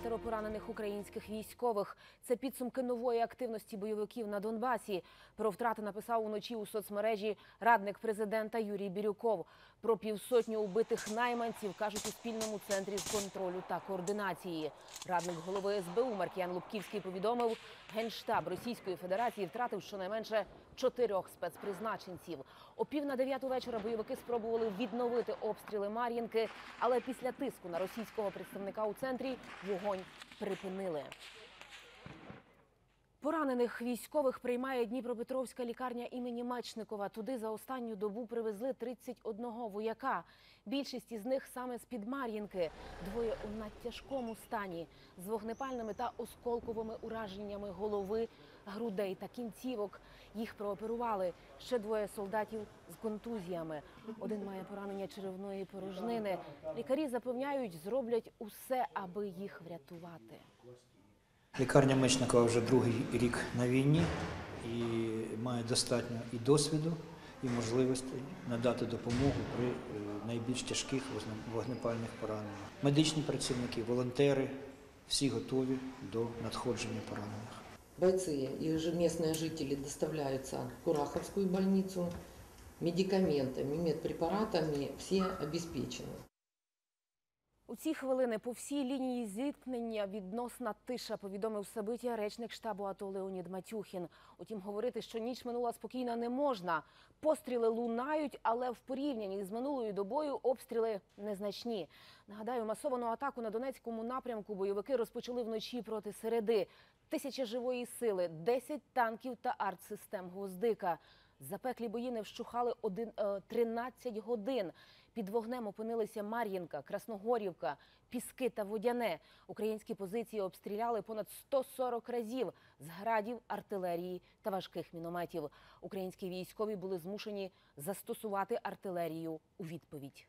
39 поранених українських військових. Це підсумки нової активності бойовиків на Донбасі. Про втрати написав уночі у соцмережі радник президента Юрій Бірюков. Про півсотню убитих найманців кажуть у спільному центрі з контролю та координації. Радник голови СБУ Маркіян Лубківський повідомив, генштаб Російської Федерації втратив щонайменше чотирьох спецпризначенців. О пів на дев'яту вечора бойовики спробували відновити обстріли Мар'їнки, але після тиску на російського представника у центрі вогонь припинили. Поранених військових приймає Дніпропетровська лікарня імені Мечникова. Туди за останню добу привезли 31 вояка. Більшість із них саме з під Мар'їнки. Двоє у надтяжкому стані з вогнепальними та осколковими ураженнями голови, грудей та кінцівок. Їх прооперували. Ще двоє солдатів з контузіями. Один має поранення черевної порожнини. Лікарі запевняють, зроблять усе, аби їх врятувати. Лікарня Мечникова вже другий рік на війні і має достатньо і досвіду, і можливості надати допомогу при е, найбільш тяжких вогне- вогнепальних пораненнях. Медичні працівники, волонтери всі готові до надходження поранених Бойцы и же местные жители доставляются в Кураховскую больницу. Медикаментами, медпрепаратами все обеспечены. У ці хвилини по всій лінії зіткнення відносна тиша, повідомив Сабиття речник штабу АТО Леонід Матюхін. Утім, говорити, що ніч минула спокійно не можна. Постріли лунають, але в порівнянні з минулою добою обстріли незначні. Нагадаю, масовану атаку на Донецькому напрямку бойовики розпочали вночі проти середи. Тисяча живої сили, 10 танків та артсистем «Гвоздика». Запеклі бої не вщухали один, е, 13 годин. Під вогнем опинилися Мар'їнка, Красногорівка, Піски та Водяне. Українські позиції обстріляли понад 140 разів з градів, артилерії та важких мінометів. Українські військові були змушені застосувати артилерію у відповідь.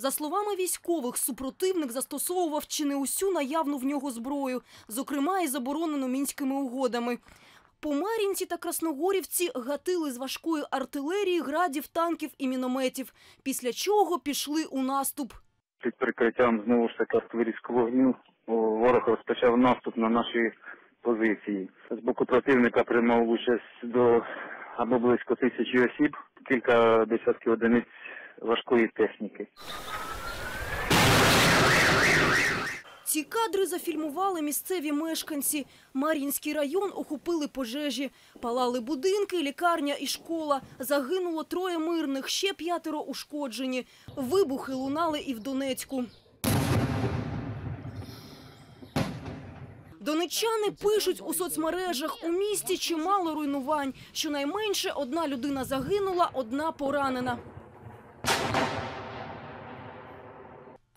За словами військових, супротивник застосовував чи не усю наявну в нього зброю, зокрема і заборонену мінськими угодами. По Мар'їнці та Красногорівці гатили з важкої артилерії, градів, танків і мінометів, після чого пішли у наступ. Під прикриттям знову ж таки артилерійського вогню ворог розпочав наступ на наші позиції. З боку противника приймав участь до або близько тисячі осіб, кілька десятків одиниць важкої техніки. Ці кадри зафільмували місцеві мешканці. Мар'їнський район охопили пожежі. Палали будинки, лікарня і школа. Загинуло троє мирних, ще п'ятеро ушкоджені. Вибухи лунали і в Донецьку. Донеччани пишуть у соцмережах, у місті чимало руйнувань. Щонайменше одна людина загинула, одна поранена.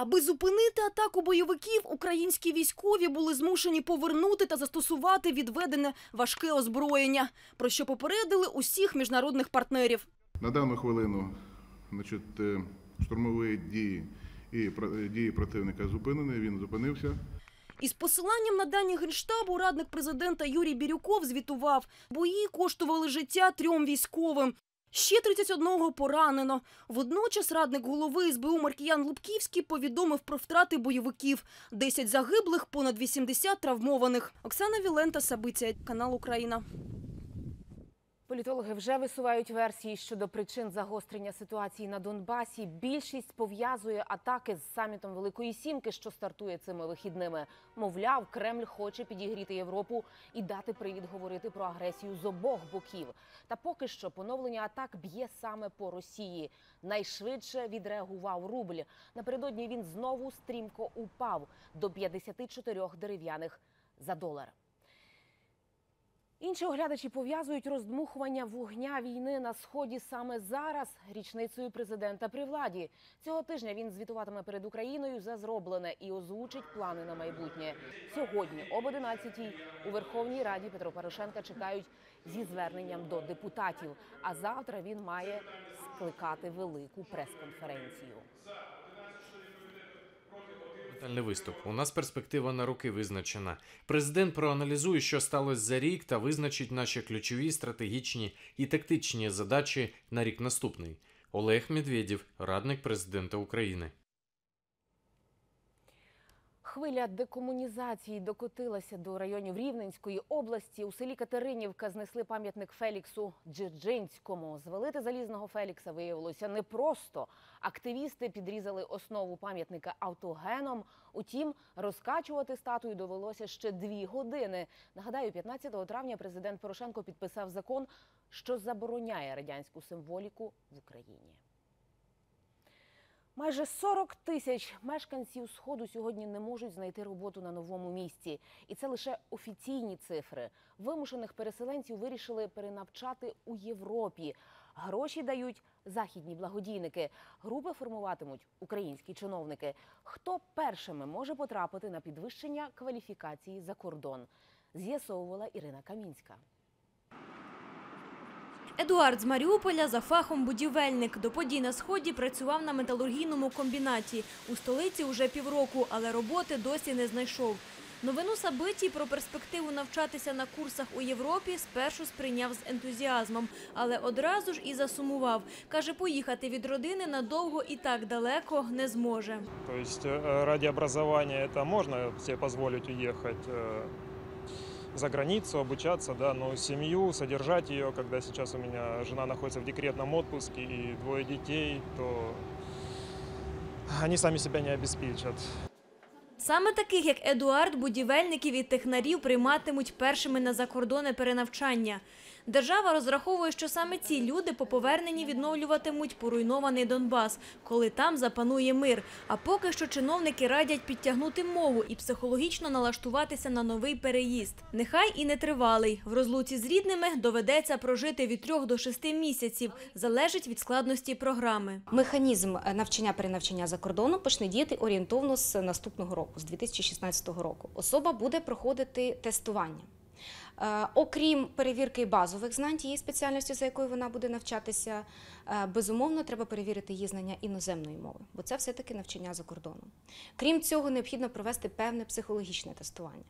Аби зупинити атаку бойовиків, українські військові були змушені повернути та застосувати відведене важке озброєння, про що попередили усіх міжнародних партнерів. На дану хвилину значить, е, штурмові дії і дії противника зупинені. Він зупинився. Із посиланням на дані генштабу радник президента Юрій Бірюков звітував, бої коштували життя трьом військовим. Ще 31 поранено. Водночас радник голови СБУ Маркіян Лубківський повідомив про втрати бойовиків. 10 загиблих, понад 80 травмованих. Оксана Вілента, Сабиця, канал Україна. Політологи вже висувають версії щодо причин загострення ситуації на Донбасі. Більшість пов'язує атаки з самітом Великої Сімки, що стартує цими вихідними. Мовляв, Кремль хоче підігріти Європу і дати привід говорити про агресію з обох боків. Та поки що поновлення атак б'є саме по Росії. Найшвидше відреагував рубль. Напередодні він знову стрімко упав до 54 дерев'яних за долар. Інші оглядачі пов'язують роздмухування вогня війни на сході саме зараз річницею президента при владі. Цього тижня він звітуватиме перед Україною за зроблене і озвучить плани на майбутнє. Сьогодні об 11-й у Верховній Раді Петро Порошенка чекають зі зверненням до депутатів. А завтра він має скликати велику прес-конференцію. Детальний виступ. У нас перспектива на роки визначена. Президент проаналізує, що сталося за рік, та визначить наші ключові стратегічні і тактичні задачі на рік наступний. Олег Медведєв, радник президента України. Хвиля декомунізації докотилася до районів Рівненської області. У селі Катеринівка знесли пам'ятник Феліксу Джиджинському. Звалити залізного Фелікса виявилося непросто. Активісти підрізали основу пам'ятника автогеном. Утім, розкачувати статую довелося ще дві години. Нагадаю, 15 травня президент Порошенко підписав закон, що забороняє радянську символіку в Україні. Майже 40 тисяч мешканців Сходу сьогодні не можуть знайти роботу на новому місці. І це лише офіційні цифри. Вимушених переселенців вирішили перенавчати у Європі. Гроші дають західні благодійники. Групи формуватимуть українські чиновники. Хто першими може потрапити на підвищення кваліфікації за кордон? З'ясовувала Ірина Камінська. Едуард з Маріуполя за фахом будівельник. До подій на сході працював на металургійному комбінаті. У столиці уже півроку, але роботи досі не знайшов. Новину Сабитій про перспективу навчатися на курсах у Європі спершу сприйняв з ентузіазмом, але одразу ж і засумував. Каже, поїхати від родини надовго і так далеко не зможе. То есть э, ради образования это можно себе позволить уехать э, за границу, обучаться, да, но семью, содержать ее, когда сейчас у меня жена находится в декретном отпуске и двое детей, то они сами себя не обеспечат. Саме таких, як Едуард, будівельників і технарів прийматимуть першими на закордонне перенавчання. Держава розраховує, що саме ці люди по поверненні відновлюватимуть поруйнований Донбас, коли там запанує мир. А поки що чиновники радять підтягнути мову і психологічно налаштуватися на новий переїзд. Нехай і не тривалий. В розлуці з рідними доведеться прожити від трьох до шести місяців. Залежить від складності програми. Механізм навчання перенавчання за кордону почне діяти орієнтовно з наступного року, з 2016 року. Особа буде проходити тестування. Е, Окрім перевірки базових знань тієї спеціальності, за якою вона буде навчатися, е, безумовно, треба перевірити її знання іноземної мови, бо це все-таки навчання за кордоном. Крім цього, необхідно провести певне психологічне тестування.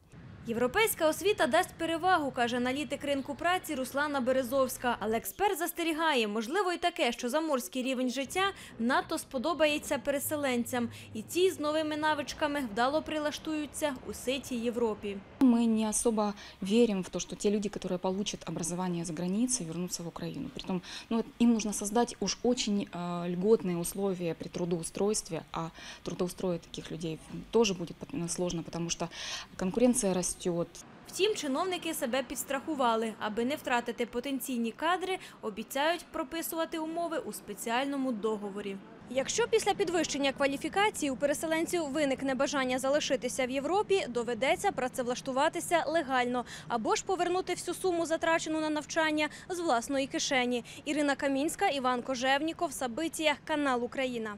Європейська освіта дасть перевагу, каже аналітик ринку праці Руслана Березовська. Але експерт застерігає, можливо, і таке, що заморський рівень життя надто сподобається переселенцям, і ті з новими навичками вдало прилаштуються у ситій Європі. Мы не особо верим в то, что те люди, которые получат образование за границей, вернутся в Украину. Притом, ну, им нужно создать уж очень э, льготные условия при трудоустройстве, а трудоустроить таких людей тоже будет пот- сложно, потому что конкуренция растет, Втім, чиновники себе підстрахували. Аби не втратити потенційні кадри, обіцяють прописувати умови у спеціальному договорі. Якщо після підвищення кваліфікації у переселенців виникне бажання залишитися в Європі, доведеться працевлаштуватися легально або ж повернути всю суму, затрачену на навчання, з власної кишені. Ірина Камінська, Іван Кожевніков, Сабитія, канал Україна.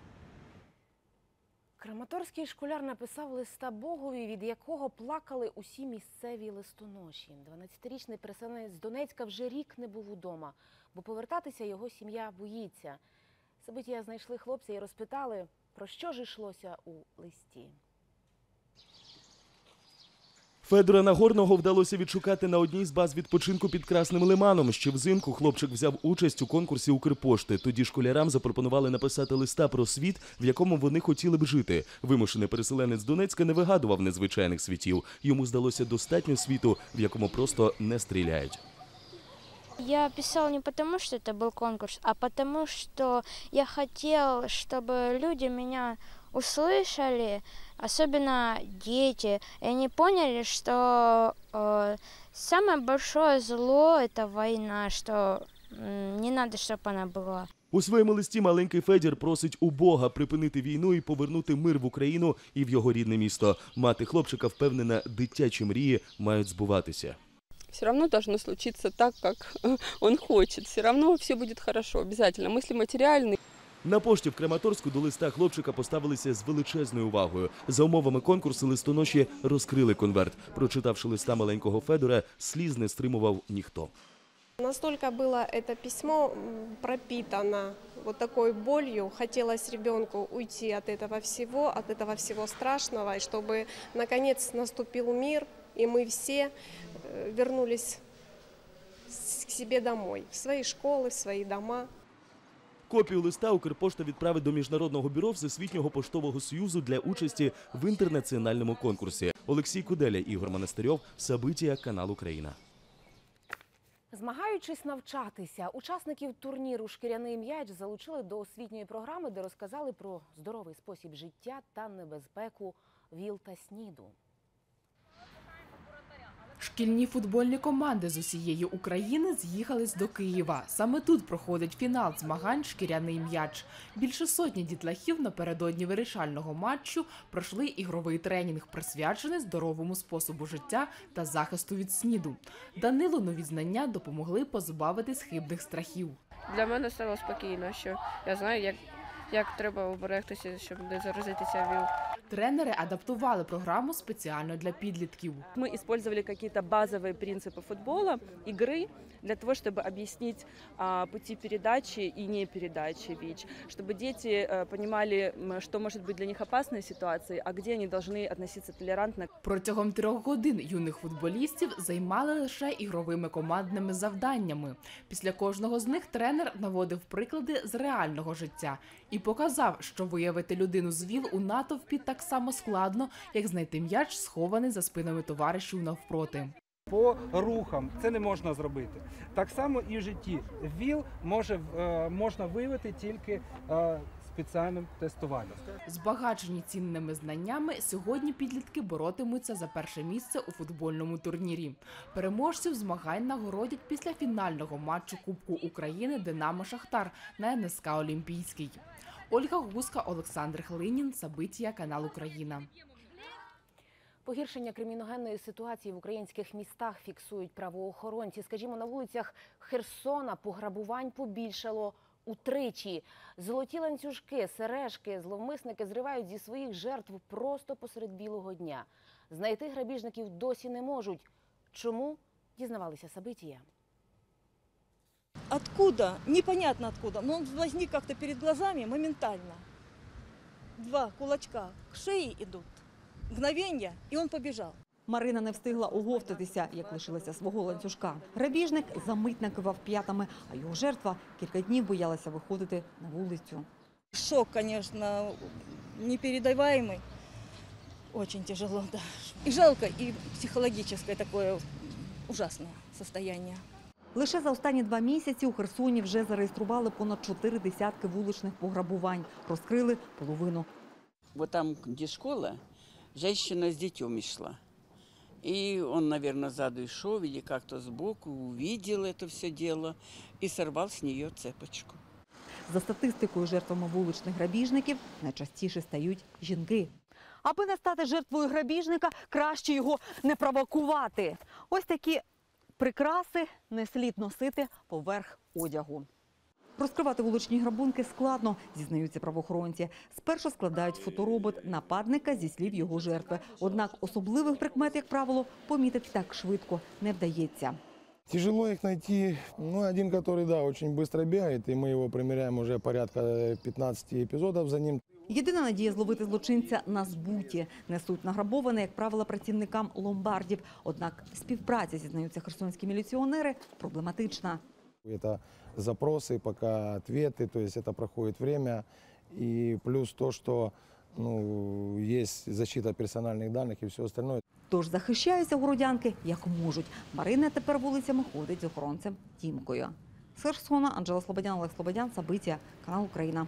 Краматорський школяр написав листа Богові, від якого плакали усі місцеві листоноші. 12-річний переселенець з Донецька вже рік не був удома, бо повертатися його сім'я боїться. Сабитія знайшли хлопця і розпитали, про що ж йшлося у листі. Федора Нагорного вдалося відшукати на одній з баз відпочинку під Красним Лиманом. Ще взимку хлопчик взяв участь у конкурсі Укрпошти. Тоді школярам запропонували написати листа про світ, в якому вони хотіли б жити. Вимушений переселенець Донецька не вигадував незвичайних світів. Йому здалося достатньо світу, в якому просто не стріляють. Я писал не потому, что это был конкурс, а потому, что я хотел, чтобы люди меня услышали, особенно дети, и они поняли, что э, самое большое зло это война, что м, не надо, чтобы она была. У своєму листі маленький Федір просить у Бога припинити війну і повернути мир в Україну і в його рідне місто. Мати хлопчика впевнена, дитячі мрії мають збуватися. Все равно должно случиться так, как он хочет. Все равно все будет хорошо, обязательно. Мысли материальные. На пошті в Краматорську до листа хлопчика поставилися з величезною увагою. За умовами конкурсу листоноші розкрили конверт. Прочитавши листа маленького Федора, сліз не стримував ніхто. Настолько было это письмо м, пропитано вот такой болью. Хотелось ребенку уйти от этого всего, от этого всего страшного, и чтобы наконец наступил мир, и мы все э, вернулись к себе домой, в свои школы, в свои дома. Копію листа Укрпошта відправить до Міжнародного бюро Всесвітнього поштового союзу для участі в інтернаціональному конкурсі. Олексій Куделя, Ігор Монастирьов, Сабитія, канал Україна. Змагаючись навчатися, учасників турніру Шкіряний м'яч залучили до освітньої програми, де розказали про здоровий спосіб життя та небезпеку ВІЛ та СНІДу. Шкільні футбольні команди з усієї України з'їхались до Києва. Саме тут проходить фінал змагань Шкіряний м'яч. Більше сотні дітлахів напередодні вирішального матчу пройшли ігровий тренінг, присвячений здоровому способу життя та захисту від СНІДу. Данилу нові знання допомогли позбавитись хибних страхів. Для мене стало спокійно, що я знаю, як, як треба оберегтися, щоб не заразитися ВІЛ. Тренери адаптували програму спеціально для підлітків. Мы использовали какие-то базовые принципы футбола, игры, для того, чтобы объяснить а, пути передачи и не передачи ВИЧ, чтобы дети э, понимали, м, что может быть для них опасной ситуацией, а где они должны относиться толерантно. Протягом трьох годин юних футболістів займали лише ігровими командними завданнями. Після кожного з них тренер наводив приклади з реального життя і показав, що виявити людину з ВІЛ у натовпі так само складно, як знайти м'яч, схований за спинами товаришів навпроти. По рухам це не можна зробити. Так само і в житті. ВІЛ може, е, можна виявити тільки е, спеціальним тестуванням. Збагачені цінними знаннями, сьогодні підлітки боротимуться за перше місце у футбольному турнірі. Переможців змагань нагородять після фінального матчу Кубку України Динамо Шахтар на НСК Олімпійський. Ольга Гуска, Олександр Хлинін, Сабитія, канал Україна. Погіршення криміногенної ситуації в українських містах фіксують правоохоронці. Скажімо, на вулицях Херсона пограбувань побільшало утричі. Золоті ланцюжки, сережки, зловмисники зривають зі своїх жертв просто посеред білого дня. Знайти грабіжників досі не можуть. Чому? Дізнавалися Сабитія. Откуда? Непонятно откуда. Но он возник как-то перед глазами моментально. Два кулачка к шее идут. Мгновенье, и он побежал. Марина не встигла оговтатися, як лишилася свого ланцюжка. Грабіжник за мить накивав п'ятами, а його жертва кілька днів боялася виходити на вулицю. Шок, конечно, непередаваемый. Очень тяжело, да. И жалко, и психологическое такое ужасное состояние. Лише за останні два місяці у Херсоні вже зареєстрували понад чотири десятки вуличних пограбувань. Розкрили половину. Вот там, где школа, женщина с детем шла. И он, наверное, сзаду шел или как-то сбоку увидел это все дело и сорвал с нее цепочку. За статистикою, жертвами вуличних грабіжників найчастіше стають жінки. Аби не стати жертвою грабіжника, краще його не провокувати. Ось такі прикраси не слід носити поверх одягу. Розкривати вуличні грабунки складно, зізнаються правоохоронці. Спершу складають фоторобот нападника зі слів його жертви. Однак особливих прикмет, як правило, помітити так швидко не вдається. Тяжело их найти. Ну, один, который, да, очень быстро бегает, и мы его примеряем уже порядка 15 эпизодов за ним. Єдина надія зловити злочинця на збуті. Несуть награбоване, як правило, працівникам ломбардів. Однак співпраця, зізнаються херсонські міліціонери, проблематична. Это запросы, пока ответы, то есть это проходит время. И плюс то, что ну, есть защита персональных данных и все остальное. Тож захищаються городянки як можуть. Марина тепер вулицями ходить з охоронцем Тімкою. З Херсона Анжела Слободян, Олег Слободян, Сабиття, канал Україна.